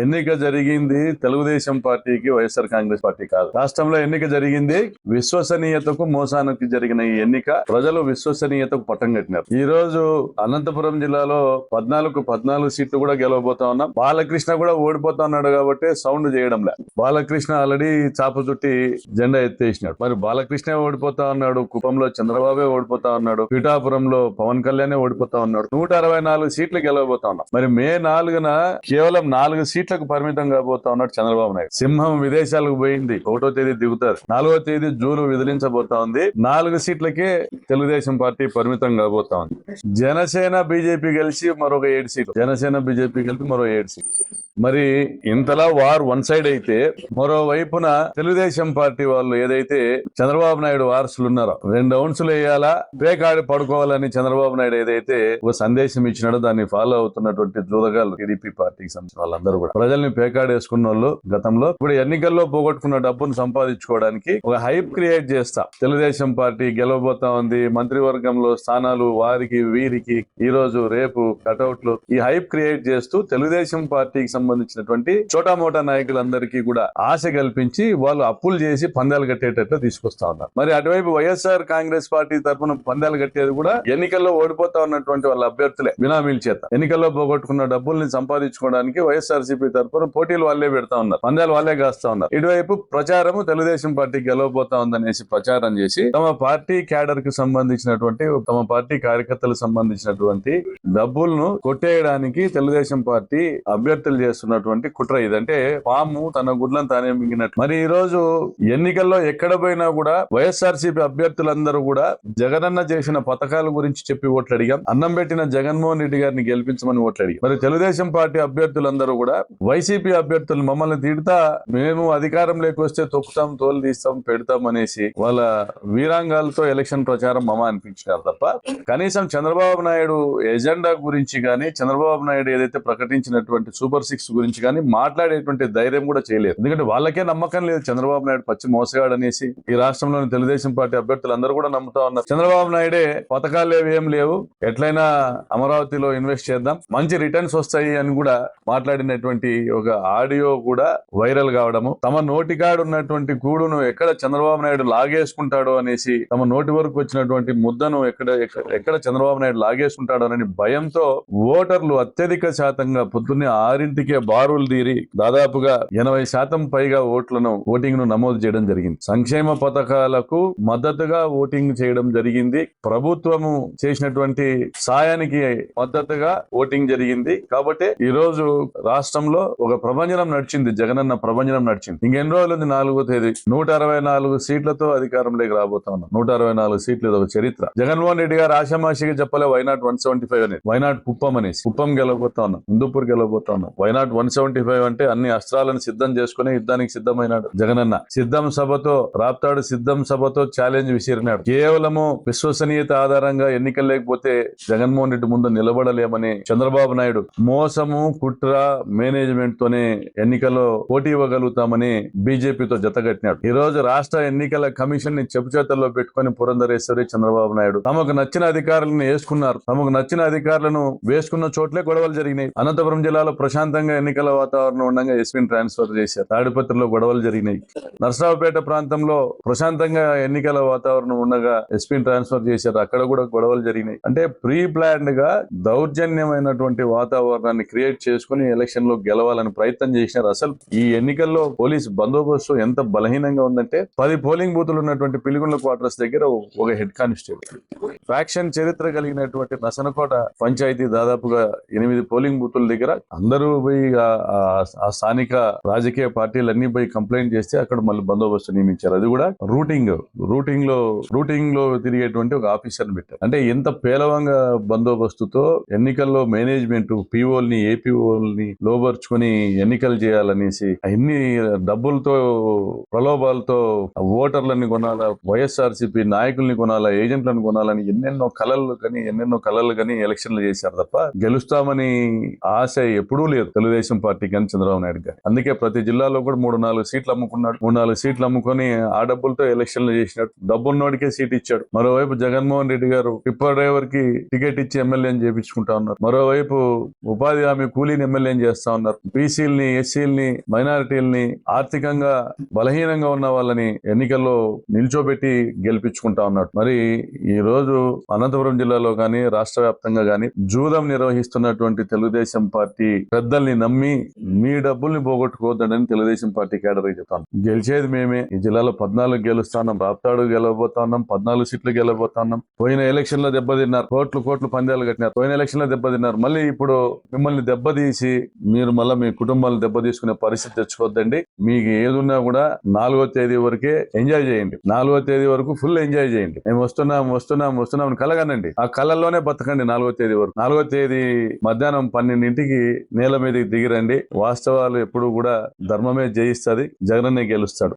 ఎన్నిక జరిగింది తెలుగుదేశం పార్టీకి వైఎస్ఆర్ కాంగ్రెస్ పార్టీ కాదు. రాష్ట్రంలో ఎన్నిక జరిగింది విశ్వసనీయతకు మోసానికి జరిగిన ఈ ఎన్నిక ప్రజలు విశ్వసనీయతకు పట్టం కట్టినారు. ఈ రోజు అనంతపురం జిల్లాలో పద్నాలుగు పద్నాలుగు సీట్లు కూడా గెలవబోతా ఉన్నాం. బాలకృష్ణ కూడా ఓడిపోతా ఉన్నాడు కాబట్టి సౌండ్ చేయడం లే. బాలకృష్ణ ఆల్రెడీ చాప చుట్టి జెండా ఎత్తేసినాడు. మరి బాలకృష్ణ ఓడిపోతా ఉన్నాడు కుప్పంలో చంద్రబాబే ఓడిపోతా ఉన్నాడు పిఠాపురంలో పవన్ కళ్యాణ్ ఓడిపోతా ఉన్నాడు. నూట అరవై నాలుగు సీట్లు గెలవబోతా ఉన్నాం. మరి మే నాలుగున కేవలం నాలుగు సీట్లకు పరిమితం కాబోతా ఉన్నాడు చంద్రబాబు నాయుడు. సింహం విదేశాలకు పోయింది ఒకటో తేదీ దిగుతారు. నాలుగో తేదీ జూలు విదిలించబోతా ఉంది. నాలుగు సీట్లకే తెలుగుదేశం పార్టీ పరిమితం కాబోతా ఉంది. జనసేన బీజేపీ కలిసి మరొక ఏడు సీట్లు. జనసేన బీజేపీ కలిపి మరో ఏడు సీట్లు. మరి ఇంతలా వార్ వన్ సైడ్ అయితే మరోవైపున తెలుగుదేశం పార్టీ వాళ్ళు ఏదైతే చంద్రబాబు నాయుడు వారసులు ఉన్నారో రెండు ఔన్సులు వేయాలా పేకాడి పడుకోవాలని చంద్రబాబు నాయుడు ఏదైతే ఒక సందేశం ఇచ్చినాడో దాన్ని ఫాలో అవుతున్నటువంటి దూరగాలు టీడీపీ పార్టీకి సంబంధించిన వాళ్ళందరూ కూడా. ప్రజల్ని పేకాడేసుకున్న వాళ్ళు గతంలో ఇప్పుడు ఎన్నికల్లో పోగొట్టుకున్న డబ్బును సంపాదించుకోవడానికి ఒక హైప్ క్రియేట్ చేస్తా. తెలుగుదేశం పార్టీ గెలవబోతా ఉంది మంత్రివర్గంలో స్థానాలు వారికి వీరికి ఈ రోజు రేపు కటౌట్లు ఈ హైప్ క్రియేట్ చేస్తూ తెలుగుదేశం పార్టీకి సంబంధించినటువంటి చోటామోటా నాయకులందరికీ కూడా ఆశ కల్పించి వాళ్ళు అప్పులు చేసి పందాలు కట్టేటట్లు తీసుకొస్తా ఉన్నారు. మరి అటువైపు వైఎస్ఆర్ కాంగ్రెస్ పార్టీ తరఫున పందాలు కట్టేది కూడా ఎన్నికల్లో ఓడిపోతా ఉన్నటువంటి వాళ్ళ అభ్యర్థులే బినామీల చేత. ఎన్నికల్లో పోగొట్టుకున్న డబ్బుల్ని సంపాదించుకోవడానికి వైఎస్ఆర్ సిపి తరఫున పోటీలు వాళ్ళే పెడతా ఉన్నారు. పందాలు వాళ్ళే కాస్తా ఉన్నారు. ఇటువైపు ప్రచారము తెలుగుదేశం పార్టీ గెలవబోతా ఉందనేసి ప్రచారం చేసి తమ పార్టీ క్యాడర్కి సంబంధించినటువంటి తమ పార్టీ కార్యకర్తలకు సంబంధించినటువంటి డబ్బులను కొట్టేయడానికి తెలుగుదేశం పార్టీ అభ్యర్థులు చేస్తున్నటువంటి కుట్ర ఇదంటే పాము తన గుడ్లను తానే మింగినట్టు. మరి ఈ రోజు ఎన్నికల్లో ఎక్కడ పోయినా కూడా వైఎస్ఆర్సీపీ అభ్యర్థులందరూ కూడా జగనన్న చేసిన పథకాల గురించి చెప్పి ఓట్లు అడిగాం. అన్నం పెట్టిన జగన్మోహన్ రెడ్డి గారిని గెలిపించమని ఓట్లు అడిగాం. మరి తెలుగుదేశం పార్టీ అభ్యర్థులందరూ కూడా వైసీపీ అభ్యర్థులు మమ్మల్ని తిడతా మేము అధికారం వస్తే తొక్కుతాం తోలు తీస్తాం పెడతాం అనేసి వాళ్ళ వీరాంగాలతో ఎలక్షన్ ప్రచారం మమ అనిపించినారు తప్ప కనీసం చంద్రబాబు నాయుడు ఎజెండా గురించి కానీ చంద్రబాబు నాయుడు ఏదైతే ప్రకటించినటువంటి సూపర్ సిక్స్ గురించి కానీ మాట్లాడేటువంటి ధైర్యం కూడా చేయలేదు. ఎందుకంటే వాళ్ళకే నమ్మకం లేదు. చంద్రబాబు నాయుడు పచ్చి మోసగాడు అనేసి ఈ రాష్ట్రంలోని తెలుగుదేశం పార్టీ అభ్యర్థులు అందరూ కూడా నమ్ముతా ఉన్నారు. చంద్రబాబు నాయుడే పథకాలు లేవు ఏం లేవు. ఎట్లయినా అమరావతిలో ఇన్వెస్ట్ చేద్దాం. మంచి రిటర్న్స్ వస్తాయి అని కూడా మాట్లాడినటువంటి ఒక ఆడియో కూడా వైరల్ కావడము తమ నోటికాడు ఉన్నటువంటి కూడును ఎక్కడ చంద్రబాబు నాయుడు లాగేసుకుంటాడో అనేసి తమ నోటి వరకు వచ్చినటువంటి ముద్దను ఎక్కడ ఎక్కడ- చంద్రబాబు నాయుడు లాగేసుకుంటాడో అనే భయంతో ఓటర్లు అత్యధిక శాతంగా పొద్దున్నే ఆరింటికి బారులు తీరి దాదాపుగా ఎనభై శాతం పైగా ఓట్లను ఓటింగ్ను నమోదు చేయడం జరిగింది. సంక్షేమ పథకాలకు మద్దతుగా ఓటింగ్ చేయడం జరిగింది. ప్రభుత్వము చేసినటువంటి సాయానికి మద్దతుగా ఓటింగ్ జరిగింది. కాబట్టి ఈ రోజు రాష్ట్రంలో ఒక ప్రభంజనం నడిచింది. జగనన్న ప్రభంజనం నడిచింది. ఇంకెన్ని రోజులు ఉంది? నాలుగో తేదీ. నూట అరవై నాలుగు సీట్లతో అధికారంలోకి రాబోతా ఉన్నాం. నూట అరవై నాలుగు సీట్లు ఒక చరిత్ర. జగన్మోహన్ రెడ్డి గారు ఆశామాషిగా చెప్పలే why not one seventy five అనేది. వైనాట్ కుప్పం అనేసి. కుప్పం గెలవబోతా ఉన్నాం. హిందూపూర్ గెలవబోతా ఉన్నాం. వైనాట్ వన్ సెవెంటీ ఫైవ్ అంటే అన్ని అస్త్రాలను సిద్ధం చేసుకుని యుద్ధానికి సిద్ధమైనాడు జగనన్న. సిద్ధం సభతో రాప్తాడు సిద్ధం సభతో ఛాలెంజ్ విసిరినాడు. కేవలము విశ్వసనీయత ఆధారంగా ఎన్నికలు లేకపోతే జగన్మోహన్ రెడ్డి ముందు నిలబడలేమని చంద్రబాబు నాయుడు మోసము కుట్ర మేనేజ్మెంట్ తోనే ఎన్నికల్లో పోటీ ఇవ్వగలుగుతామని బీజేపీతో జతగట్టినాడు ఈ రోజు రాష్ట్ర ఎన్నికల కమిషన్ని చెప్పుచేతల్లో పెట్టుకుని పురంధరేశ్వరి చంద్రబాబు నాయుడు తమకు నచ్చిన అధికారులను వేసుకున్నారు. తమకు నచ్చిన అధికారులను వేసుకున్న చోట్లే గొడవలు జరిగినాయి. అనంతపురం జిల్లాలో ప్రశాంతంగా ఎన్నికల వాతావరణం ఉండగా ఎస్పీని ట్రాన్స్ఫర్ చేశారు. తాడిపత్రిలో గొడవలు జరిగినాయి. నర్సరావుపేట ప్రాంతంలో ప్రశాంతంగా ఎన్నికల వాతావరణం ఉండగా ఎస్పీని ట్రాన్స్ఫర్ చేశారు. అక్కడ కూడా గొడవలు జరిగినాయి. అంటే ప్రీ ప్లాన్డ్గా దౌర్జన్యమైనటువంటి వాతావరణాన్ని క్రియేట్ చేసుకుని ఎలక్షన్లో గెలవాలని ప్రయత్నం చేసినారు. అసలు ఈ ఎన్నికల్లో పోలీస్ బందోబస్తు ఎంత బలహీనంగా ఉందంటే పది పోలింగ్ బూతులు ఉన్నటువంటి పిలుగుండ్ల క్వార్టర్స్ దగ్గర ఒక హెడ్ కానిస్టేబుల్. ఫ్యాక్షన్ చరిత్ర కలిగినటువంటి నసనకోట పంచాయతీ దాదాపుగా ఎనిమిది పోలింగ్ బూతుల దగ్గర అందరూ పోయి ఆ- ఆ- స్థానిక రాజకీయ పార్టీలన్నీ పోయి కంప్లైంట్ చేస్తే అక్కడ మళ్ళీ బందోబస్తు నియమించారు. అది కూడా రూటింగ్ రూటింగ్లో రూటింగ్లో తిరిగేటువంటి ఒక ఆఫీసర్ పెట్టారు. అంటే ఎంత పేలవంగా బందోబస్తుతో ఎన్నికల్లో మేనేజ్మెంట్ పీఓల్ని ఏపీఓల్ని లోబర్చుకొని ఎన్నికలు చేయాలనేసి ఎన్ని డబ్బులతో ప్రలోభాలతో ఓటర్లని కొనాలా వైఎస్ఆర్సీపీ నాయకుల్ని కొనాలా ఏజెంట్లను కొనాలని ఎన్నెన్నో కళలు కానీ ఎన్నెన్నో కళలు కానీ ఎలక్షన్లు చేశారు తప్ప గెలుస్తామని ఆశ ఎప్పుడూ లేదు. తెలుగుదేశం పార్టీ కానీ చంద్రబాబు నాయుడు గారు. అందుకే ప్రతి జిల్లాలో కూడా మూడు నాలుగు సీట్లు అమ్ముకున్నాడు. మూడు నాలుగు సీట్లు అమ్ముకొని ఆ డబ్బులతో ఎలక్షన్లు చేసినాడు. డబ్బున్నోడికే సీట్ ఇచ్చాడు. మరోవైపు జగన్మోహన్ రెడ్డి గారు టిప్పర్ డ్రైవర్కి టికెట్ ఇచ్చి ఎమ్మెల్యేని చేపించుకుంటా ఉన్నారు. మరోవైపు ఉపాధి హామీ కూలీని ఎమ్మెల్యేని చేస్తా ఉన్నారు. బీసీలని ఎస్సీలని మైనారిటీలని ఆర్థికంగా బలహీనంగా ఉన్న వాళ్ళని ఎన్నికల్లో నిల్చోబెట్టి గెలిపించుకుంటా ఉన్నాడు మరి ఈ రోజు అనంతపురం జిల్లాలో గాని రాష్ట్ర వ్యాప్తంగా గాని జూదం నిర్వహిస్తున్నటువంటి తెలుగుదేశం పార్టీ పెద్దల్ని నమ్మి మీ డబ్బుల్ని పోగొట్టుకోవద్దని తెలుగుదేశం పార్టీ కేడర్ చెప్తాను గెలిచేది మేమే. ఈ జిల్లాలో పద్నాలుగు గెలుస్తాన్నాం. రాప్తాడు గెలవబోతున్నాం. పద్నాలుగు సీట్లు గెలవబోతున్నాం. పోయిన ఎలక్షన్లో దెబ్బతిన్నారు. కోట్లు కోట్లు పందాలు కట్టినారు. పోయిన ఎలక్షన్లో దెబ్బతిన్నారు. మళ్ళీ ఇప్పుడు మిమ్మల్ని దెబ్బతీసి మీరు మళ్ళీ మీ కుటుంబాలు దెబ్బతీసుకునే పరిస్థితి తెచ్చుకోవద్దండి. మీకు ఏదున్నా కూడా నాలుగో తేదీ వరకే ఎంజాయ్ చేయండి. నాలుగో తేదీ వరకు ఫుల్ ఎంజాయ్ చేయండి. మేము వస్తున్నాం వస్తున్నాం వస్తున్నాం కలగనండి. ఆ కళల్లోనే బతకండి నాలుగో తేదీ వరకు. నాలుగో తేదీ మధ్యాహ్నం పన్నెండింటికి నేల మీదకి దిగిరండి. వాస్తవాలు ఎప్పుడు కూడా ధర్మమే జయిస్తుంది. జగనన్నే గెలుస్తాడు.